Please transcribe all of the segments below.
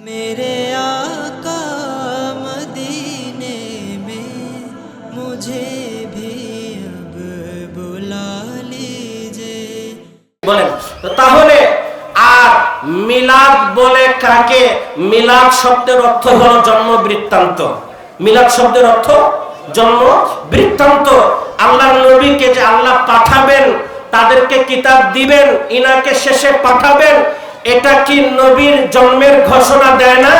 मेरे आका मदीने में मुझे भी अब बुला लीजिए বলেন তো তাহলে আর মিলাদ বলে কাকে মিলাদ শব্দের অর্থ হলো জন্ম বৃত্তান্ত মিলাদ শব্দের অর্থ জন্ম বৃত্তান্ত আল্লাহর নবীকে যে আল্লাহ পাঠাবেন তাদেরকে কিতাব দিবেন ইনাকে শেষে পাঠাবেন এটা কি নবীর জন্মের ঘোষণা দেয় না?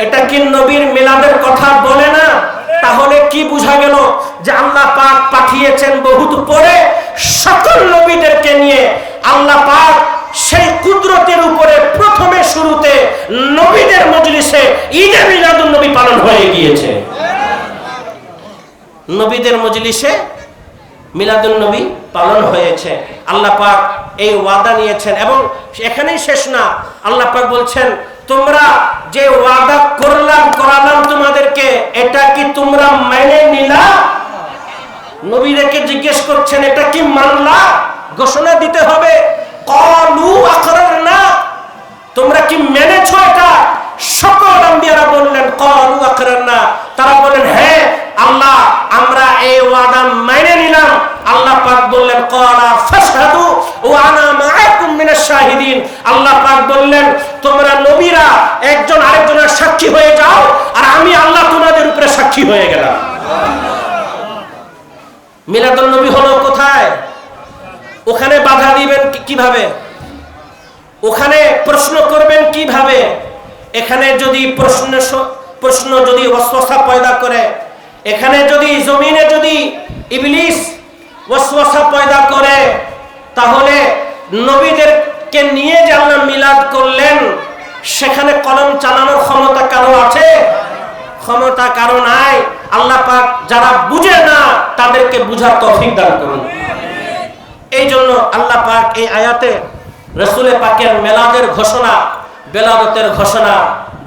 এটা কি নবীর মিলাদের কথা বলে না? তাহলে কি বোঝা গেল যে আল্লাহ পাক পাঠিয়েছেন বহুত পরে সকল নবীদেরকে নিয়ে আল্লাহ পাক সেই কুদরতের উপরে প্রথমে শুরুতে নবীদের মজলিসে ঈদে মিলাদুন নবী পালন হয়ে গিয়েছে। নবীদের মজলিসে মিলাদুন নবী পালন হয়েছে। আল্লাহ পাক এই ওয়াদা নিয়েছেন এবং এখানেই শেষ না। আল্লাহ পাক বলছেন, তোমরা যে ওয়াদা করলাম, করালাম তোমাদেরকে, এটা কি তোমরা মেনে নিলা? নবীদেরকে জিজ্ঞেস করছেন, এটা কি মানলা? ঘোষণা দিতে হবে, কলু আখরার না তোমরা কি মেনেছো এটা? সকল আম্বিয়ারা বললেন, কলু আখরার না তারা বললেন হ্যাঁ আল্লাহ, আমরা এই ওয়াদা মেনে আল্লাহ পাক বললেন, কলা ফাশহাদু ওয়া আনা মাআকুম মিনাশ শাহিদিন। আল্লাহ পাক বললেন, তোমরা নবীরা একজন আরেকজনের সাক্ষী হয়ে যাও আর আমি আল্লাহ তোমাদের উপরে সাক্ষী হয়ে গেলাম। মিলাদুন নবী হলো কোথায়? ওখানে বাধা দিবেন কীভাবে? ওখানে প্রশ্ন করবেন কীভাবে? এখানে যদি প্রশ্ন প্রশ্ন যদি ওয়াসওয়াসা পয়দা করে, এখানে যদি জমিনে যদি ইবলিস ওয়াসওয়াসা পয়দা করে, তাহলে নবীদেরকে নিয়ে যে আল্লাহ মিলাদ করলেন, সেখানে কলম চালানোর ক্ষমতা কারও আছে? ক্ষমতা কারও নাই। আল্লাহ পাক যারা বুঝে না, তাদেরকে বুঝার তৌফিক দান করুন। এই জন্য আল্লাহ পাক এই আয়াতে রসুলের পাকের মেলাদের ঘোষণা বেলাদতের ঘোষণা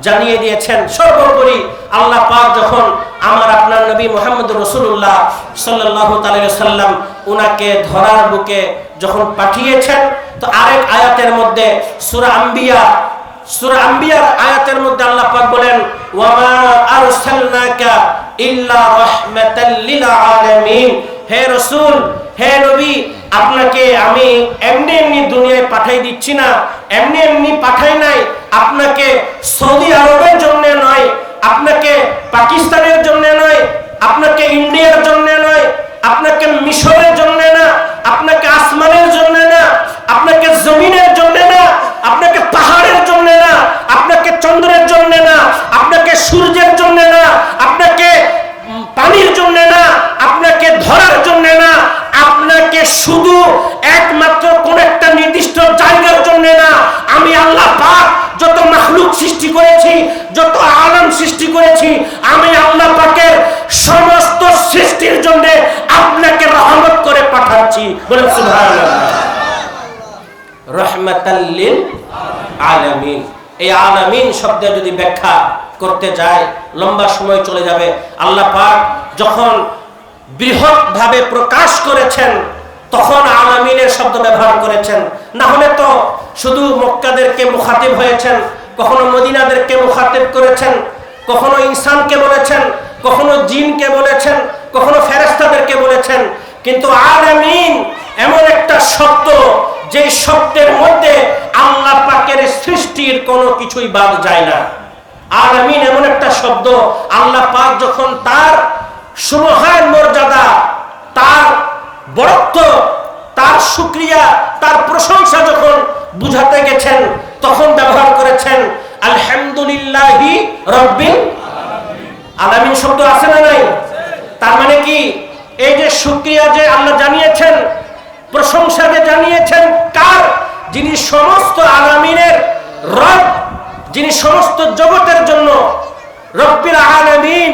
জানিয়ে দিয়েছেন। সর্বোপরি আল্লাহ পাক যখন আমার আপনার নবী মোহাম্মদ রসুল্লাহ সাল্লাহ সাল্লাম উনাকে ধরার বুকে যখন পাঠিয়েছেন, তো আরেক আয়াতের মধ্যে সুরা আম্বিয়া, সূরা আম্বিয়ার আয়াতের মধ্যে আল্লাহ পাক বলেন, ওয়ামা আরসালনাকা ইল্লা হে রাসূল, হে নবী আপনাকে আমি এমনি এমনি দুনিয়ায় পাঠাই দিচ্ছি না, এমনি এমনি পাঠাই নাই। আপনাকে সৌদি আরবের জন্য নয়, আপনাকে পাকিস্তানের জন্য নয়, আপনাকে ইন্ডিয়ার জন্য নয়, আপনাকে মিশরের জন্য না, আপনাকে আসমানের জন্য না, আপনাকে জমিনের জন্য না, আপনাকে পাহাড়ের জন্য না, আপনাকে চন্দ্রের জন্য না, আপনাকে সূর্যের জন্য না, আপনাকে পানির জন্য সৃষ্টি করেছি, যত আলম সৃষ্টি করেছি, আমি আল্লাহ পাকের সমস্ত সৃষ্টির জন্য আপনাকে রহমত করে পাঠাচ্ছি। সুবহানাল্লাহ। রহমাতাল্লিল আলামিন। এই আলামিন শব্দে যদি ব্যাখ্যা করতে যায়, লম্বা সময় চলে যাবে। আল্লাহ পাক যখন বৃহৎভাবে প্রকাশ করেছেন তখন আলামিনের শব্দ ব্যবহার করেছেন। না হলে তো শুধু মক্কাদেরকে মুখাতিব হয়েছেন, কখনো মদিনাদেরকে মুখাতিব করেছেন, কখনো ইনসানকে বলেছেন, কখনো জিনকে বলেছেন, কখনো ফেরেস্তাদেরকে বলেছেন। কিন্তু আলামিন এমন একটা শব্দ যে শব্দের মধ্যে আল্লাহ পাকের সৃষ্টির কোনো কিছুই বাদ যায় না। আলামিন এমন একটা শব্দ, আল্লাহ পাক যখন তার সুমহান মর্যাদা, তার বরত্ব, তার শুক্রিয়া তার প্রশংসা যখন বুঝাতে গেছেন, তখন ব্যবহার করেছেন, আলহামদুলিল্লাহি রব্বিল আলামিন। শব্দ আছে না নাই? তার মানে কি? এই যে শুক্রিয়া যে আল্লাহ জানিয়েছেন, প্রশংসা যে জানিয়েছেন, কার? যিনি সমস্ত আলামিনের রব, যিনি সমস্ত জগতের জন্য রব্বিল আলামিন,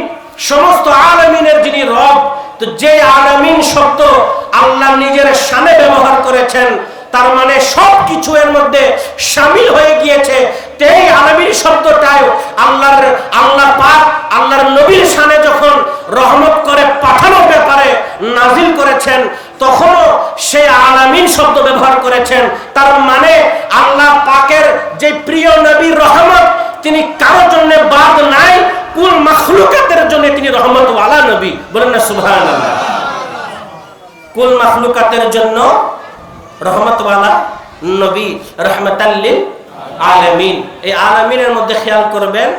সমস্ত আলামিনের যিনি রব, তো যে আলামিন শব্দ আল্লাহ নিজের সামনে ব্যবহার করেছেন। তার মানে সব কিছু এর মধ্যে সামিল হয়ে গিয়েছে। এই আলামিন শব্দটাও আল্লাহর আল্লাহ পাক, আল্লাহর নবীর সামনে যখন রহমত করে পাঠানোর ব্যাপারে নাজিল করেছেন, তখনও সে আলামিন শব্দ ব্যবহার করেছেন। তার মানে আল্লাহ পাকের যে প্রিয় নবীর রহমত, তিনি কারোর জন্য বাদ নাই, কুল মাখলুকাতের জন্য তিনি রহমত আলা নবী। বলেন না সুবহানাল্লাহ। কুল মাখলুকাতের জন্য রহমতওয়ালা নবী রহমতাল্লিল আলামিন। এই আলামিনের মধ্যে খেয়াল করবেন,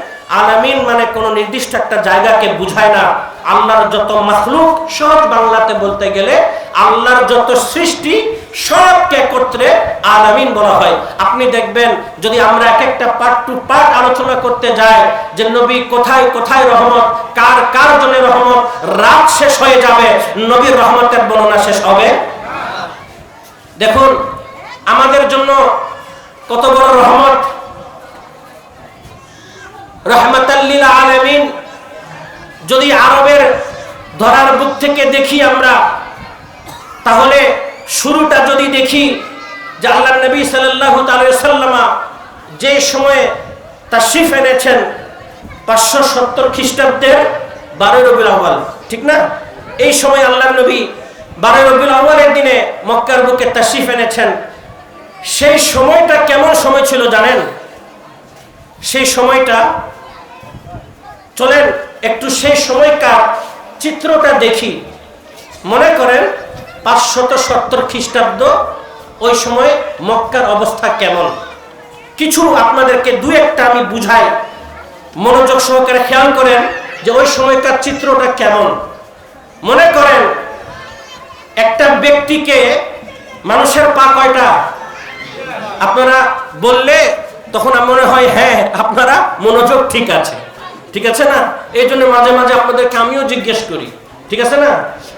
আলামিন মানে কোন নির্দিষ্ট একটা জায়গাকে বুঝায় না। আল্লাহর যত মাখলুক, সহজ বাংলাতে বলতে গেলে আল্লাহর যত সৃষ্টি সবকে একত্রে আলামিন বলা হয়। আপনি দেখবেন, যদি আমরা এক একটা পার্ট টু পার্ট আলোচনা করতে যাই, যে নবী কোথায় কোথায় রহমত, কার কার জন্য রহমত, রাত শেষ হয়ে যাবে, নবীর রহমতের বর্ণনা শেষ হবে? দেখুন, আমাদের জন্য কত বড় রহমত। রহমতাল্লিল আলামিন, যদি আরবের ধরার বুক থেকে দেখি আমরা, তাহলে শুরুটা যদি দেখি যে আল্লাহ নবী সাল্লাল্লাহু তাআলা সাল্লামা যে সময়ে তাশরিফ এনেছেন পাঁচশো সত্তর খ্রিস্টাব্দের বারোই রবিউল আউয়াল, ঠিক না? এই সময় আল্লাহ নবী বারোই রবিউল আউয়ালের দিনে মক্কার বুকে তাশরিফ এনেছেন। সেই সময়টা কেমন সময় ছিল জানেন? সেই সময়টা, চলেন একটু সেই সময়কার চিত্রটা দেখি। মনে করেন পাঁচশত সত্তর খ্রিস্টাব্দ, ওই সময় মক্কার অবস্থা কেমন? কিছু আপনাদেরকে দু একটা আমি বুঝাই। মনোযোগ সহকারে খেয়াল করেন যে ওই সময়কার চিত্রটা কেমন। মনে করেন, একটা ব্যক্তিকে মানুষের পা কয়টা? আপনারা বললে তখন মনে হয় হ্যাঁ আপনারা মনোযোগ ঠিক আছে। ঠিক আছে না? এই জন্য মাঝে মাঝে আপনাদেরকে আমিও জিজ্ঞেস করি। ঠিক আছে না?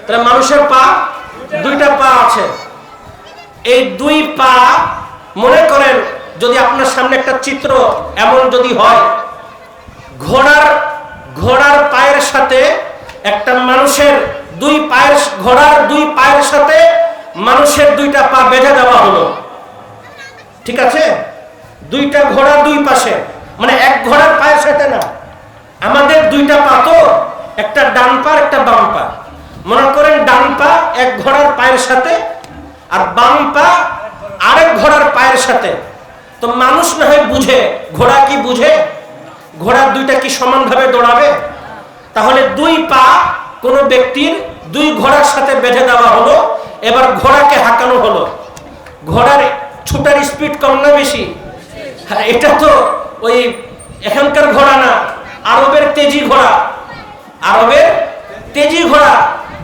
তাহলে মানুষের পা দুইটা পা আছে। এই দুই পা, মনে করেন, যদি আপনার সামনে একটা চিত্র এমন যদি হয়, ঘোড়ার ঘোড়ার পায়ের সাথে একটা মানুষের দুই পায়ের, ঘোড়ার দুই পায়ের সাথে মানুষের দুইটা পা বেঁধে দেওয়া হলো। ঠিক আছে? দুইটা ঘোড়া দুই পাশে। মানে এক ঘোড়ার পায়ের সাথে না। আমাদের দুইটা পা তো, একটা ডান পা একটা বাম পা। মনে করেন ডান পা এক ঘোড়ার পায়ের সাথে আর বাম পা আরেক ঘোড়ার পায়ের সাথে। তো মানুষ না হয় বুঝে, ঘোড়া কি বুঝে? ঘোড়ার দুইটা কি সমানভাবে দৌড়াবে? তাহলে দুই পা কোনো ব্যক্তির দুই ঘোড়ার সাথে বেঁধে দেওয়া হলো, এবার ঘোড়াকে হাঁকানো হলো। ঘোড়ার ছুটার স্পিড কম না বেশি? হ্যাঁ এটা তো ওই এখানকার ঘোড়া না, আরবের তেজি ঘোড়া। আরবের তেজি ঘোড়া।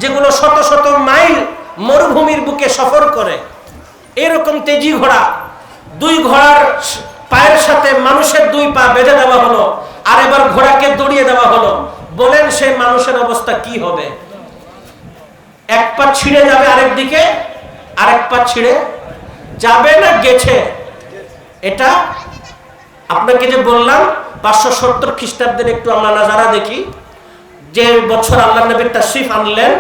যেগুলো শত শত মাইল মরুভূমির বুকে সফর করে। এরকম তেজি ঘোড়া, দুই ঘোড়ার পায়ের সাথে মানুষের দুই পা বেঁধে দেওয়া হলো, আর এবার ঘোড়াকে দড়িয়ে দেওয়া হলো। বলেন সেই মানুষের অবস্থা কি হবে? এক পা ছিঁড়ে যাবে আরেক দিকে, আরেক পা ছিঁড়ে যাবে না গেছে? এটা আপনাকে যে বললাম, পাঁচশো সত্তর খ্রিস্টাব্দের একটু আমরা নাজারা দেখি। যে বছর আল্লাহ নবীর তাশরিফ আনলেন,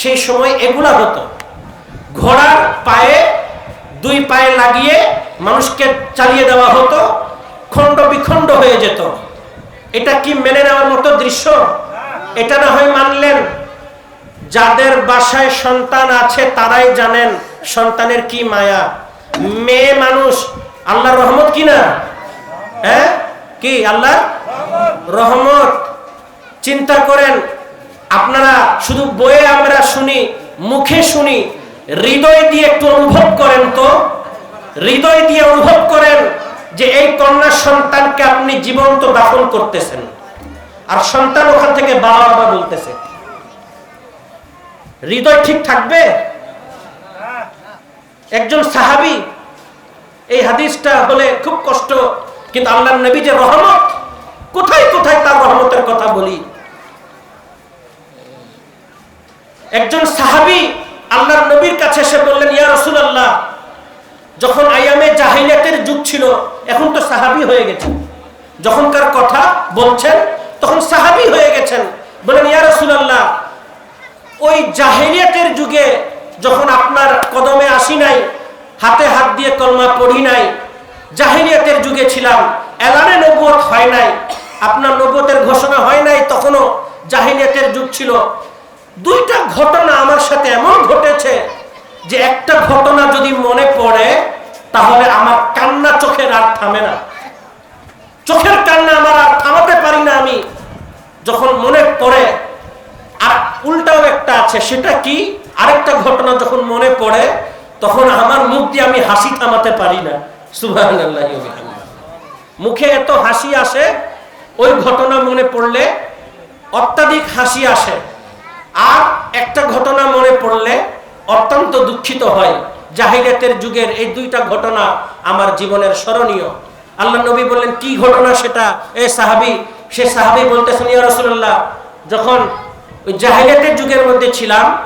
সেই সময় এগুলা হতো। ঘোড়ার পায়ে দুই পায়ে লাগিয়ে মানুষকে চালিয়ে দেওয়া হতো, খণ্ড বিখণ্ড হয়ে যেত। এটা কি মেনে নেওয়ার মতো দৃশ্য? এটা না হয় মানলেন, যাদের বাসায় সন্তান আছে তারাই জানেন সন্তানের কি মায়া। মেয়ে মানুষ, আল্লাহর রহমত কি না? হ্যাঁ? কি আল্লাহ রহমত? চিন্তা করেন, আপনারা শুধু বইয়ে আমরা শুনি, মুখে শুনি, হৃদয় দিয়ে একটু অনুভব করেন তো। হৃদয় দিয়ে অনুভব করেন যে এই কন্যা সন্তানকে আপনি জীবন্ত দাফন করতেছেন। আর সন্তান ওখান থেকে বাবা বাবা বলতেছে। হৃদয় ঠিক থাকবে? একজন সাহাবি, এই হাদিসটা হলে খুব কষ্ট, কিন্তু আল্লাহ নবী যে রহমত, কোথায় কোথায় তার রহমতের কথা বলি? একজন সাহাবি আল্লাহর নবীর কাছে এসে বললেন, ইয়া রাসূলুল্লাহ, যখন আয়ামে জাহিলিয়াতের যুগ ছিল, এখন তো সাহাবি হয়ে গেছেন। যখনকার কথা বলছেন, তখন সাহাবি হয়ে গেছেন। বলেন ইয়া রাসূলুল্লাহ, ওই জাহেলিয়াতের যুগে যখন আপনার কদমে আসি নাই, হাতে হাত দিয়ে কলমা পড়ি নাই, জাহেলিয়াতের যুগে ছিলাম, এলানে নবুয়ত হয় নাই, আপনার নবুয়তের ঘোষণা হয় নাই, তখনও জাহেলিয়াতের যুগ ছিল দুইটা ঘটনা আমার সাথে এমন ঘটেছে যে একটা ঘটনা যদি মনে পড়ে, তাহলে আমার কান্না চোখের আর থামে না। চোখের কান্না আমার আর থামাতে পারি না আমি। যখন মনে পড়ে, আর উল্টাও একটা আছে, সেটা কি? আরেকটা ঘটনা যখন মনে পড়ে, তখন আমার মুখ দিয়ে আমি হাসি থামাতে পারি না। সুবাহ মুখে এত হাসি আসে, ওই ঘটনা মনে পড়লে অত্যাধিক হাসি আসে। আর একটা ঘটনা মনে পড়লে অত্যন্ত দুঃখিত হয়। জাহিরাতের যুগের এই দুইটা ঘটনা আমার জীবনের স্মরণীয়। আল্লাহ নবী বললেন, কি ঘটনা সেটা? এ সাহাবি। সে সাহাবি বলতেছেন, ইয়া রাসূলুল্লাহ, যখন ওই জাহিরাতের যুগের মধ্যে ছিলাম,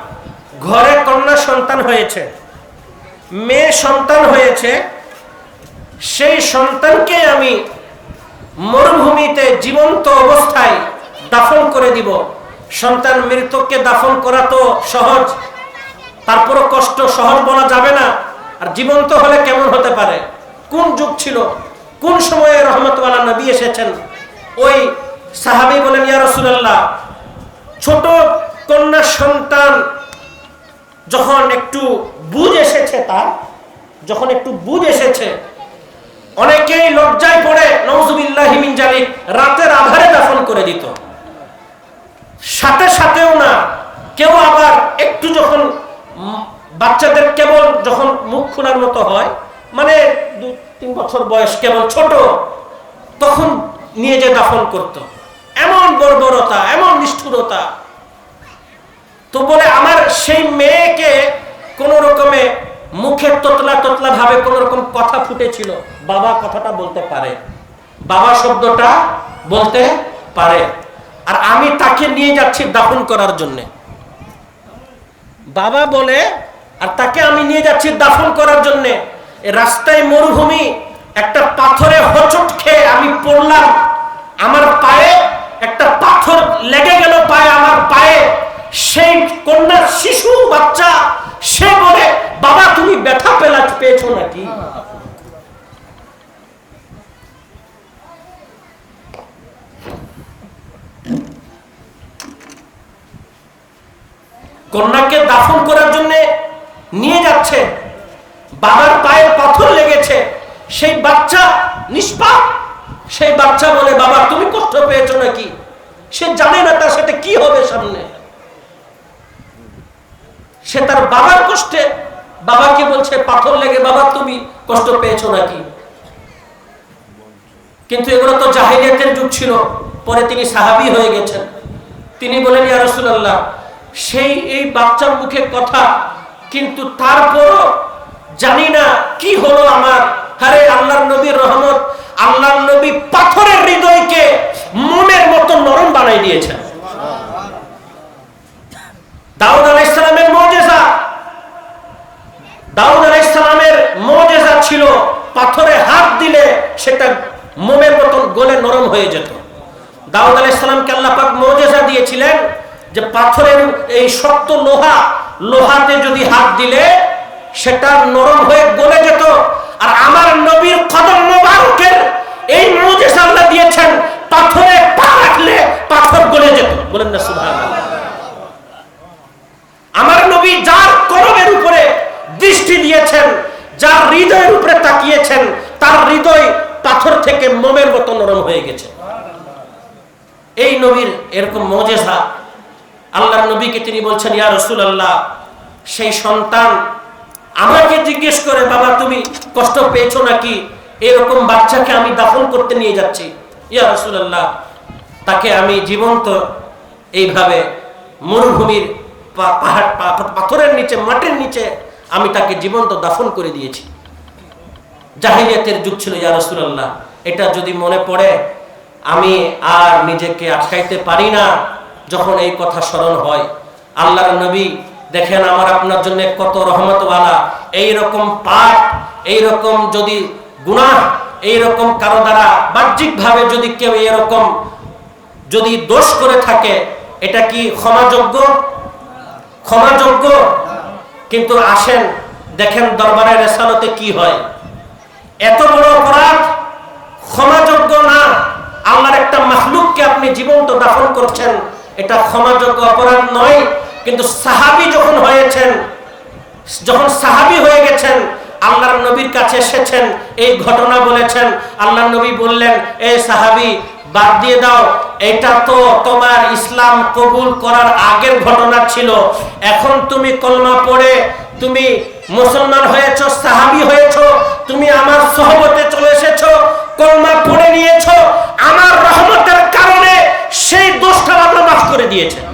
ঘরে কন্যা সন্তান হয়েছে, মেয়ে সন্তান হয়েছে, সেই সন্তানকে আমি মরুভূমিতে জীবন্ত অবস্থায় দাফন করে দিব। সন্তান মৃতককে দাফন করা তো সহজ। তারপরও কষ্ট সহজ বলা যাবে না। আর জীবন্ত হলে কেমন হতে পারে? কোন যুগ ছিল? কোন সময়ে রহমতওয়ালা নবী এসেছেন? ওই সাহাবি বলেন, ইয়া রাসূলুল্লাহ, ছোট কন্যা সন্তান যখন একটু বুঝ এসেছে তার, যখন একটু বুঝ এসেছে, অনেকেই লজ্জায় পড়ে নওজুবিল্লাহ হিমিন জালিক, রাতের আধারে দাফন করে দিত। সাথে সাথেও না, কেউ আবার একটু যখন বাচ্চাদের কেবল যখন মুখ খোলার মতো হয় মানে দু, তিন বছর বয়স কেবল ছোট, তখন নিয়ে যে দাফন করত। এমন বর্বরতা, এমন নিষ্ঠুরতা। তো বলে আমার সেই মেয়েকে কোন রকমে মুখে তোতলা তোতলা ভাবে কোন রকম কথা ফুটেছিল, বাবা কথাটা বলতে পারে। বাবা শব্দটা বলতে পারে। আর আমি তাকে নিয়ে যাচ্ছি দাফন করার জন্য। বাবা বলে, আর তাকে আমি নিয়ে যাচ্ছি দাফন করার জন্য। রাস্তায় মরুভূমি, একটা পাথরে হচট খেয়ে আমি পড়লাম। আমার পায়ে একটা পাথর লেগে গেল পায়ে, আমার পায়ে। সেই কন্যার শিশু বাচ্চা, সে বলে, বাবা, তুমি ব্যথা পেলা পেয়েছ নাকি? কন্যাকে দাফন করার জন্য নিয়ে যাচ্ছে। বাবার পায়ে পাথর লেগেছে। সেই বাচ্চা নিষ্পাপ। সেই বাচ্চা বলে, বাবা, তুমি কষ্ট পেয়েছ নাকি? সে জানে না তার সাথে কি হবে সামনে। সে তার বাবার কষ্টে বাবাকে বলছে, পাথর লেগে, বাবা, তুমি কষ্ট পেয়েছ নাকি? কিন্তু এগুলো তো জাহিলিয়াতের যুগ ছিল। পরে তিনি সাহাবি হয়ে গেছেন। তিনি বলেন, ইয়া রাসূলুল্লাহ সেই এই বাচ্চার মুখে কথা। কিন্তু তারপরও জানি না কি হলো আমার। আরে আল্লাহর নবীর রহমত, আল্লাহর নবী পাথরের হৃদয়কে মনের মতো নরম বানাই দিয়েছেন। দাউদ আলাইসালামের মজেজা দাউদ আলাইসালামের মজেজা ছিল পাথরে হাত দিলে সেটা মোমের মতন গলে নরম হয়ে যেত। দাউদ আলাইসালামকে আল্লাহ পাক মজেজা দিয়েছিলেন যে পাথরের এই শক্ত লোহা, লোহাতে যদি হাত দিলে সেটা নরম হয়ে গলে যেত। আর আমার নবীর কদম মোবারকের এই মজেজা আল্লাহ দিয়েছেন, পাথরে পা রাখলে পাথর গলে যেত। বলেন না, সুবহানাল্লাহ। আমার নবী যার কলমের উপরে দৃষ্টি দিয়েছেন, যার হৃদয়ের উপরে তাকিয়েছেন, তার হৃদয় পাথর থেকে মোমের মতো নরম হয়ে গেছে। এই নবীর এরকম মজেজা আল্লাহর নবীকে তিনি বলছেন, ইয়া রসুল আল্লাহ সেই সন্তান আমাকে জিজ্ঞেস করে, বাবা, তুমি কষ্ট পেয়েছ নাকি? এরকম বাচ্চাকে আমি দাফন করতে নিয়ে যাচ্ছি। ইয়া রসুল আল্লাহ তাকে আমি জীবন্ত এইভাবে মরুভূমির পাহাড় পাথরের নিচে, মাটির নিচে আমি তাকে জীবন্ত দাফন করে দিয়েছি। জাহিলিয়াতের যুগ ছিল, ইয়া রসুল আল্লাহ এটা যদি মনে পড়ে, আমি আর নিজেকে আটকাইতে পারি না। যখন এই কথা স্মরণ হয়, আল্লাহর নবী দেখেন, আমার আপনার জন্য কত রহমতওয়ালা। এই রকম পাপ এই রকম যদি গুনাহ এই রকম কারও দ্বারা বাহ্যিকভাবে যদি কেউ এরকম যদি দোষ করে থাকে, এটা কি ক্ষমাযোগ্য? ক্ষমাযোগ্য? কিন্তু আসেন, দেখেন দরবারের রেসালতে কি হয়। এত বড় অপরাধ? ক্ষমাযোগ্য না? আল্লাহর একটা মাহলুককে আপনি জীবন্ত দাফন করছেন এটা ক্ষমাযোগ্য অপরাধ নয়, কিন্তু সাহাবি যখন হয়েছেন, যখন সাহাবি হয়ে গেছেন, আল্লাহর নবীর কাছে এসেছেন, এই ঘটনা বলেছেন, আল্লাহর নবী বললেন এই সাহাবি, বাদ দিয়ে দাও, এটা তো তোমার ইসলাম কবুল করার আগের ঘটনা ছিল। এখন তুমি কলমা পড়ে, তুমি মুসলমান হয়েছো, সাহাবি হয়েছো, তুমি আমার সহমতে চলে এসেছ, কলমা পড়ে নিয়েছো, আমার রহমতের সেই দোষটা আল্লাহ মাফ করে দিয়েছেন।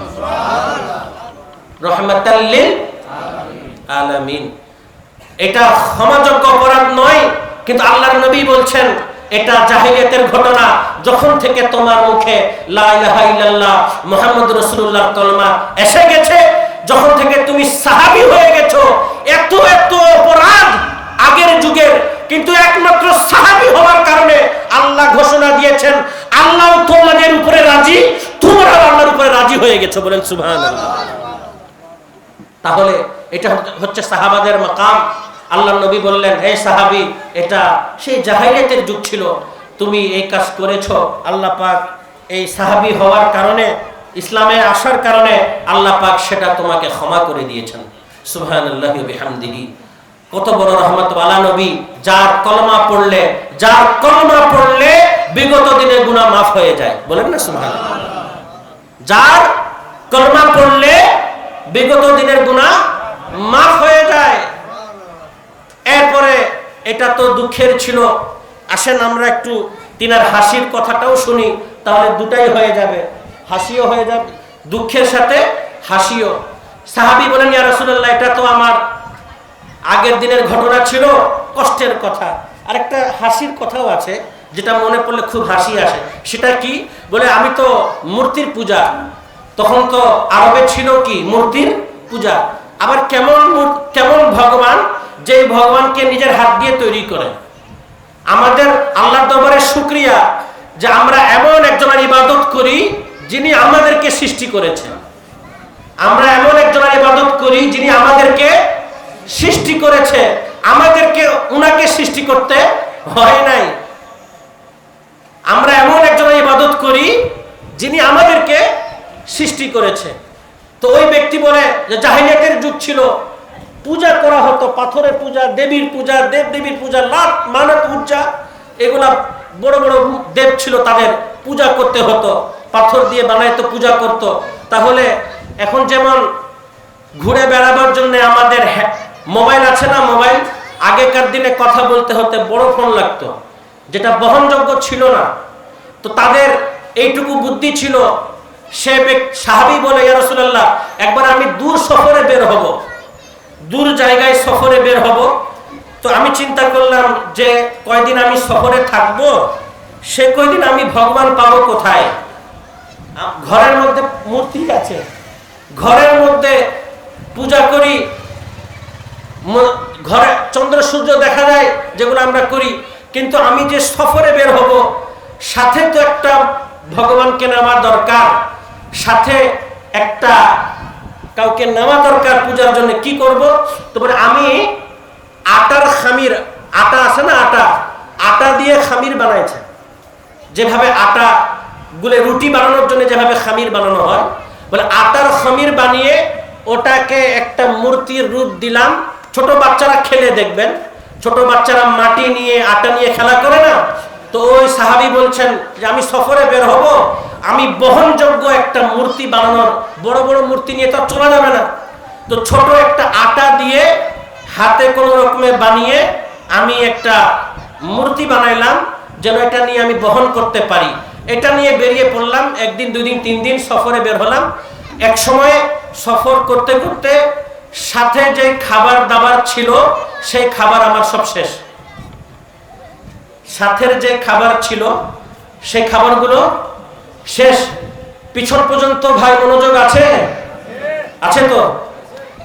এটা ক্ষমাযোগ্য অপরাধ নয়, কিন্তু আল্লাহর নবী বলছেন, এটা জাহিলিয়াতের ঘটনা, যখন থেকে তোমার মুখে লা ইলাহা ইল্লাল্লাহ মুহাম্মদ রাসূলুল্লাহর কলমা এসে গেছে, যখন থেকে তুমি সাহাবী হয়ে গেছো, এত এত অপরাধ আগের যুগের, কিন্তু একমাত্র সাহাবী হওয়ার কারণে আল্লাহ ঘোষণা দিয়েছেন আল্লাহ তোমাদের উপরে রাজি, তোমরা আল্লাহর উপরে রাজি হয়ে গেছো বলেন সুবহানাল্লাহ। তাহলে এটা হচ্ছে সাহাবাদের মাকাম। আল্লাহ নবী বললেন, হে সাহাবি, এটা সেই জাহাইলিয়াতের যুগ ছিল। তুমি এই কাজ করেছ। আল্লাহ পাক এই সাহাবি হওয়ার কারণে, ইসলামে আসার কারণে আল্লাহ পাক সেটা তোমাকে ক্ষমা করে দিয়েছেন। সুবহানাল্লাহি ওয়া বিহামদিহি। কত বড় রহমত। নবী, যার কলমা পড়লে যার কলমা পড়লে বিগত দিনের গুনাহ মাফ হয়ে যায়। বলেন না, সুবহানাল্লাহ। যার কলমা পড়লে বিগত দিনের গুণা মাফ হয়ে যায়। এরপরে এটা তো দুঃখের ছিল। আসেন আমরা একটু তিনার হাসির কথাটাও শুনি, তাহলে দুটাই হয়ে যাবে। হাসিও হয়ে যাবে, দুঃখের সাথে হাসিও। সাহাবি বলেন, ইয়া রাসূলুল্লাহ, এটা তো আমার আগের দিনের ঘটনা ছিল, কষ্টের কথা। আর একটা হাসির কথাও আছে। যেটা মনে পড়লে খুব হাসি আসে সেটা কি? বলে আমি তো মূর্তির পূজা তখন তো আরবে ছিল কি? মূর্তির পূজা। আবার কেমন কেমন ভগবান যে ভগবানকে নিজের হাত দিয়ে তৈরি করে? আমাদের আল্লাহ দরবারে শুক্রিয়া যে আমরা এমন একজনের ইবাদত করি যিনি আমাদেরকে সৃষ্টি করেছেন। আমরা এমন একজনের ইবাদত করি যিনি আমাদেরকে সৃষ্টি করেছে। আমাদেরকে উনাকে সৃষ্টি করতে হয় নাই। আমরা এমন একজনের ইবাদত করি যিনি আমাদেরকে সৃষ্টি করেছে। তো ওই ব্যক্তি বলে যে জাহিলিয়াতের যুগ ছিল, পূজা করা হতো, পাথরের পূজা, দেবীর পূজা দেব দেবীর পূজা, লাট, মানত পূজা এগুলা বড় বড় দেব ছিল, তাদের পূজা করতে হতো, পাথর দিয়ে বানাইতো, পূজা করত। তাহলে এখন যেমন ঘুরে বেড়াবার জন্য আমাদের মোবাইল আছে না মোবাইল? আগেকার দিনে কথা বলতে হতে বড় ফোন লাগতো। যেটা বহনযোগ্য ছিল না। তো তাদের এইটুকু বুদ্ধি ছিল, সে সাহাবি বলে, ইয়া রাসূলুল্লাহ, একবার আমি দূর সফরে বের হব। দূর জায়গায় সফরে বের হব। তো আমি চিন্তা করলাম যে কয়দিন আমি সফরে থাকব, সে কয়দিন আমি ভগবান পাবো কোথায়? ঘরের মধ্যে মূর্তি আছে। ঘরের মধ্যে পূজা করি। ঘরে চন্দ্র সূর্য দেখা যায়, যেগুলো আমরা করি। কিন্তু আমি যে সফরে বের হব, সাথে তো একটা ভগবানকে নেওয়া দরকার, সাথে একটা কাউকে নেওয়া দরকার পূজার জন্য কি করব? তারপরে আমি আটার খামির, আটা আছে না আটা? আটা দিয়ে খামির বানাইছে। যেভাবে আটা গুলে রুটি বানানোর জন্য যেভাবে খামির বানানো হয়, বলে আটার খামির বানিয়ে ওটাকে একটা মূর্তির রূপ দিলাম, ছোট বাচ্চারা খেলে দেখবেন। ছোট বাচ্চারা মাটি নিয়ে, আটা নিয়ে খেলা করে না? তো ওই সাহাবি বলছেন যে, আমি সফরে বের হব। আমি বহনযোগ্য একটা মূর্তি বানানোর, বড় বড় মূর্তি নিয়ে তো চলা যাবে না। তো ছোট একটা আটা দিয়ে হাতে কোনো রকমে বানিয়ে আমি একটা মূর্তি বানাইলাম, যেন এটা নিয়ে আমি বহন করতে পারি। এটা নিয়ে বেরিয়ে পড়লাম, একদিন, দুই দিন, তিন দিন সফরে বের হলাম। এক সময় সফর করতে করতে সাথে যে খাবার দাবার ছিল, সেই খাবার আমার সব শেষ। সাথের যে খাবার ছিল, সেই খাবারগুলো শেষ। পিছন পর্যন্ত ভাই মনোযোগ আছে? আছে তো?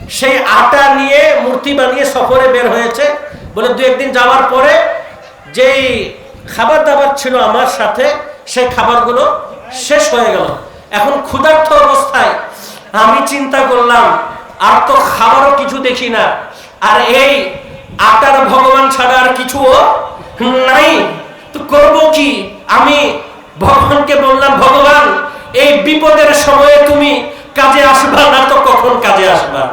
সেই আটা নিয়ে, মূর্তি বানিয়ে সফরে বের হয়েছে। বলে দু একদিন যাওয়ার পরে যেই খাবার দাবার ছিল আমার সাথে, সেই খাবারগুলো শেষ হয়ে গেল। এখন ক্ষুধার্ত অবস্থায় আমি চিন্তা করলাম আর তো খাবারও কিছু দেখি না। আর এই আটার ভগবান ছাড়া আর কিছুও নাই। তো করব কি? আমি ভগবানকে বললাম, ভগবান, এই বিপদের সময়ে তুমি কাজে আসবা না, তো কখন কাজে আসবা?